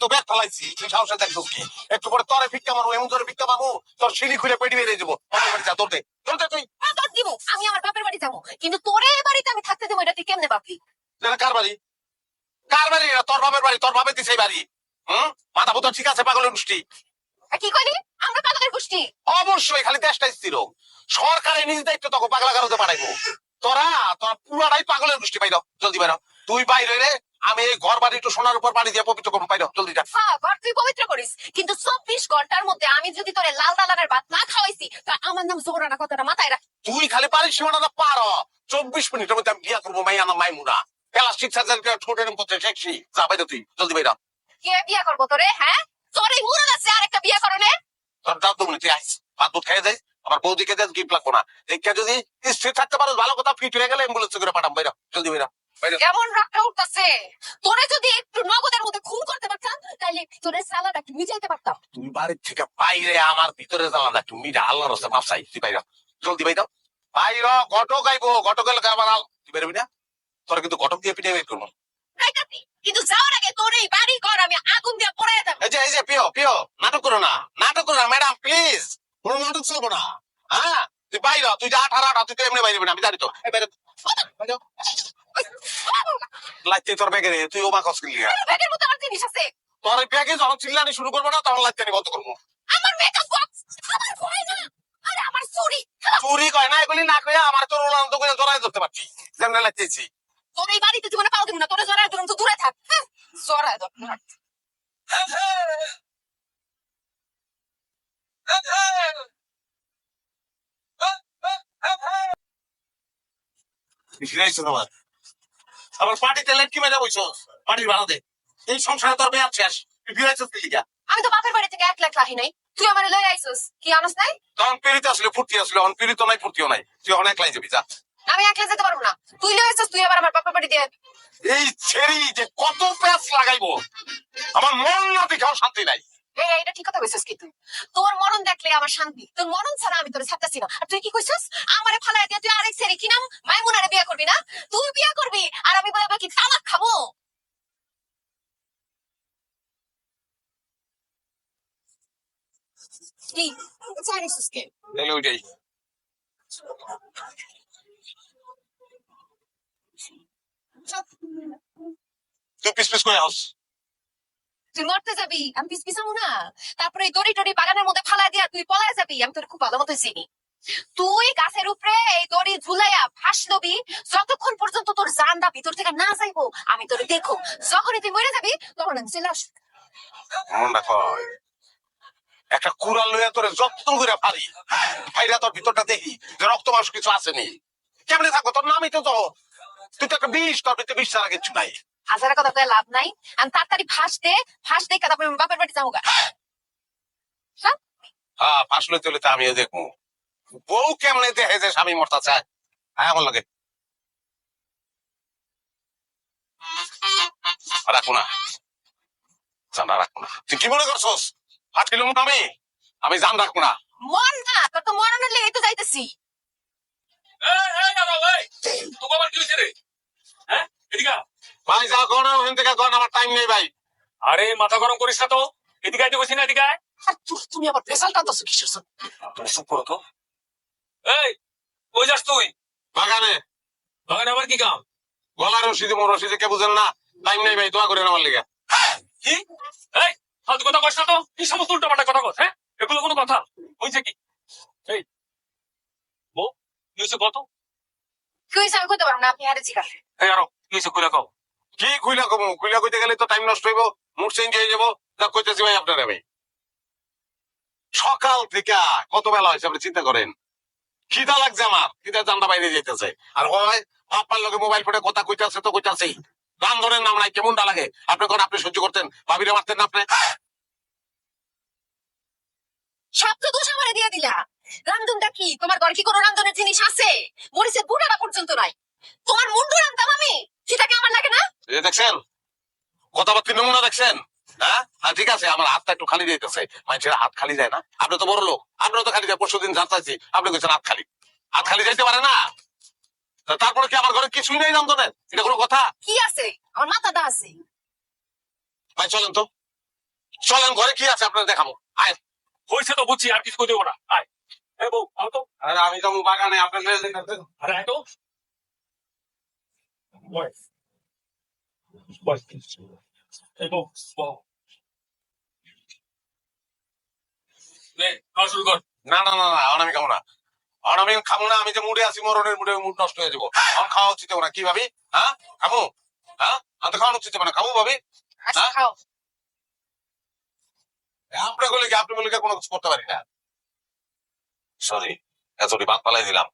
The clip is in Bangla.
তো ব্যাগ ফেলাইছি তুই সাহসে দেখছিস কি একটু পরে তরে ভিক্ষা মারবো এমন তোরে ভিক্ষা মারবো তোর সিঁড়ি খুলে পেটি বেরিয়ে যাব বাপের বাড়ি যা তোর দে তোর দে তুই। হ্যাঁ, তোর দিব আমি আমার বাপের বাড়ি যাব। কিন্তু তোরে এ বাড়িতে আমি থাকতে দেবো এটা তুই কেমনে ভাবলি? কার বাড়ি? কার বাড়ি? এটা তোর বাপের বাড়ি তোর বাপে দিছে বাড়ি। হুম? মাথা পুতো ঠিক আছে পাগলের গোষ্ঠী? কি কইলি? আমরা পাগলের গোষ্ঠী। অবশ্যই খালি দেশটা স্থির সরকারের নিজ দায়িত্ব তোকে পাগলা কারোতে পাঠাইবো। তোরা তোরা পুরাটাই পাগলের গোষ্ঠী পাইর জলদি বাইর তুই বাইরে রে আমি এই ঘর বাড়ি একটু সোনার উপর পানি দিয়ে পবিত্র করব পাইর জলদি যা। হ্যাঁ ঘর তুই পবিত্র করিস। কিন্তু চব্বিশ ঘণ্টার মধ্যে আমি যদি তোরে লাল দালানের ভাত না খাওয়াইছি তা আমার নাম জোহরানা কথাটা মাথায় রাখ। তুই খালি পারিস সীমানাটা পার। চব্বিশ মিনিটের মধ্যে আমি বিয়া করব মাইয়া না মাইমুনা প্লাস্টিক সার্জারি ঠোঁটের পথে শেখছি। যা বাইরে তুই জলদি বাইর কে বিয়ে করব তোরে হ্যাঁ? তোর এই মুরগ আছে আরেকটা বিয়ে করনে তোর দাও তো তুই আইস। ভাত দুধ খেয়ে যাই আমার বৌদিকে দেয় গিফট লাগবো না। দেখে যদি থাকতে পারো ভালো কথা ফিট হয়ে গেলে অ্যাম্বুলেন্স করে পাঠাম বাইর জলদি বাইর কেমন রাগটা উঠতেছে। তোরে যদি একটু নগদের মধ্যে খুন করতে পারতাম তাহলে তোরে সালাদ একটু ভিজাইতে পারতাম। তুই বাড়ির থেকে বাইরে আমার ভিতরে না তুমি আল্লাহ রসে মাপ চাই তুই বাইর জলদি বাইর বাইর ঘটক আইবো ঘটক এলে আমার তুই বেরোবি না? তোর কিন্তু ঘটক দিয়ে পিঠে বের করব। কিন্তু যাওয়ার আগে তোর এই বাড়ি ঘর আমি আগুন দিয়ে পড়াই দেবো। এই যে এই যে পিও পিও নাটক করো না নাটক করো না ম্যাডাম প্লিজ। কোনো নাটক চলবো না। হ্যাঁ তুই বাইর তুই যা আঠারো আঠা তুই তো এমনি বাইরে না আমি জানি তো। বাইরে। লাইতে তোর ব্যাগে রে, তুই ওমা কস কিনলি ব্যাগের মধ্যে আমার জিনিস আছে। তোর ব্যাগে যখন চিল্লানি শুরু করব না তখন লাইতে বন্ধ করব। আমার মেকআপ বক্স আমার ভয় না। আরে আমার চুরি। চুরি কয় না এগুলি না কয়ে আমার তোর উড়ান্ত করে জড়াই ধরতে পারছি। যেমন লাইতেছি তোর এই বাড়িতে জীবনে পাও দিব না তোরে জড়ায় ধরুন তো দূরে থাক হ্যাঁ, জড়ায় ধর তোমার। আবার পার্টিতে লেট কি মেজা বইছো পার্টির ভাড়া দে এই সংসারে তোর মেয়াদ শেষ। তুই ফিরাইছো কি লিগা? আমি তো বাপের বাড়ি থেকে এক লাখ রাখি নাই। তুই আমার লই আইছস? কি আনস নাই? তখন পিড়িতে আসলে ফুর্তি আসলে। অন পিড়িত নাই ফুর্তিও নাই। তুই অনেক লাই যাবি যা। আমি একলা যেতে পারব না। তুই লই আইছস তুই আবার আমার বাপের বাড়ি দিয়ে এই ছেড়ি যে কত প্যাচ লাগাইবো? আমার মন না দেখাও শান্তি নাই। এই এটা ঠিক কথা কইছস কি তুই তোর মরণ দেখলে আমার শান্তি। তোর মরণ ছাড়া আমি তোর ছাড়তাছি না। আর তুই কি কইছস? আমারে ফালাই দিয়া তুই আরেক ছেড়ে কি নাম? মাইমুনারে বিয়ে করবি না? তুই বিয়া করবি আর আমি বলে কি তালাক খাব কি জানিস কে তাহলে ওইটাই তুই পিস পিস করে আস তুই মরতে যাবি আমি পিস পিছাবো না। তারপরে এই দড়ি টড়ি বাগানের মধ্যে ফালাই দিয়া তুই পলায় যাবি আমি তোর খুব ভালো মতো চিনি। তুই গাছের উপরে এই দড়ি ঝুলাইয়া ফাঁস লবি যতক্ষণ পর্যন্ত তোর জানটা ভিতর থেকে না যাইবো আমি তোর দেখো। যখনই তুই মরে যাবি তখন আমি চলে আসব। একটা কুড়াল লইয়া তোরে যত্ন করে ফারি ফাইরা তোর ভিতরটা দেখি যে রক্ত মাংস কিছু আসেনি। কেমনে থাকব? তোর নামই তো তো। তুই তো একটা বিষ তোর ভিতরে বিষ ছাড়া কিছু নাই। হাজার কথা কয়ে লাভ নাই। আমি তাড়াতাড়ি ফাঁস দে ফাঁস দে আমি বাপের বাড়ি যাব গা হ্যাঁ ফাঁস লইতে লইতে আমিও দেখব। বউ কেমনে দেখে যে স্বামী মরতা চায়? হ্যাঁ আমার লাগে। রাখো না। রাখো না। তুই কি মনে করছস? কিলো আমি আমি জান রাখব না। মর না তোর তো মরণের লেগে তো যাইতেছি। ভাই যা কর না ওখান থেকে কর আমার টাইম নেই ভাই। আরে মাথা গরম করিস না তো। এদিকে আইতে বসি না এদিকে আর তুই- তুমি আবার কিসের? তুমি চুপ করো তো। এই কই যাস তুই? বাগানে। বাগানে আবার কি কাম? গলার রশিদে মোর রশিদে কে বুঝেন না। টাইম নেই ভাই দোয়া করেন আমার লিগে। কি? এই ফালতু কথা না তো। কি সমস্ত উল্টা পাল্টা কথা কস হ্যাঁ? এগুলো কোনো কথা। হইছে কি? এই বউ কি হয়েছে কত? কি হয়েছে আমি কইতে পারব না আপনি হারে জিজ্ঞাসা এই আরও কি হয়েছে কইলা কও। কি খুইলা কমু? খুইলা কইতে গেলে তো টাইম নষ্ট হইব মুড চেঞ্জ হয়ে যাব। যা কইতেছি ভাই আপনার আমি। সকাল থেকে কত বেলা হয়েছে আপনি চিন্তা করেন? খিদা লাগছে আমার খিদা জানটা বাইরে যেতেছে আর হয় লগে মোবাইল ফোনে কথা কইতাছে তো কইতাছে রান্ধনের নাম নাই কেমনটা লাগে? আপনি কোন আপনি সহ্য করতেন ভাবিরে মারতেন না আপনি সব তো আমারে রান্ধনটা কি? তোমার ঘরে কি কোনো রান্ধনের জিনিস আছে? মরিচের বুড়াটা পর্যন্ত নাই। তোমার মুন্ডু রান্ধতাম আমি সেটাকে আমার লাগে না? দেখছেন? কথাবার্তা নমুনা দেখছেন? হ্যাঁ? হ্যাঁ, ঠিক আছে আমার হাতটা একটু খালি যাইতেছে মানুষের হাত খালি যায় না। আপনি তো বড় লোক। আপনার তো খালি যায় পরশু দিন জানতেছি আপনি কইছেন হাত খালি। হাত খালি যাইতে পারে না। তারপরে কি আমার ঘরে কিছুই নেই রান্ধনের এটা কোনো কথা? কি আছে? আমার মাথাটা আছে। ভাই চলেন তো। চলেন ঘরে কি আছে আপনার দেখাবো? আয়। হয়েছে তো বুঝছি আর কিছু দেবো না। আয়। এ বউ আও তো। আরে আমি যাব বাগানে আপনার মেয়ে দেখাতে আরে আয় তো। বয় বয় এই বউ বউ। শুরু কর। না না না না আমি খাব না। আমি খাব না আমি যে মুডে আছি মরণের মুডে মুড নষ্ট হয়ে যাব। এখন খাওয়া উচিত না। কি ভাবি? হ্যাঁ? খাব? হ্যাঁ? আমি তো খাওয়ানো উচিত হবে না। খাব ভাবি? আচ্ছা হ্যাঁ? আপনার বলে কি আপনি বলে কোনো কিছু করতে পারি না? সরি এতটি বাদ পালাই দিলাম।